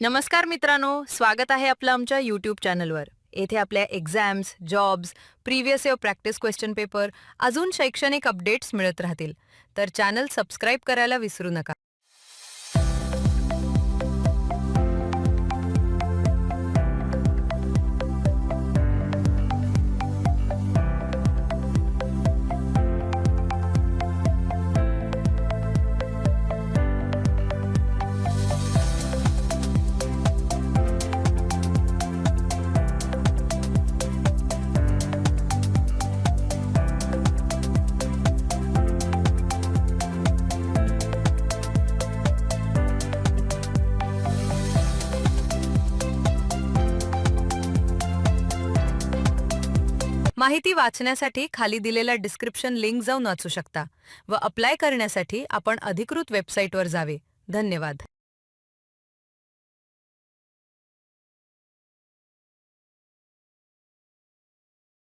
नमस्कार मित्रांनो स्वागत आहे आपलं आमच्या यूट्यूब चॅनलवर येथे आपल्या exams jobs previous year practice question paper अजून शैक्षणिक अपडेट्स मिळत राहतील. तर चॅनल सबस्क्राईब करायला विसरू नका. माहिती वाचण्यासाठी खाली दिलेला डिस्क्रिप्शन लिंक जाऊन वाचू शकता व अप्लाय करण्यासाठी आपण अधिकृत वेबसाईटवर जावे. धन्यवाद.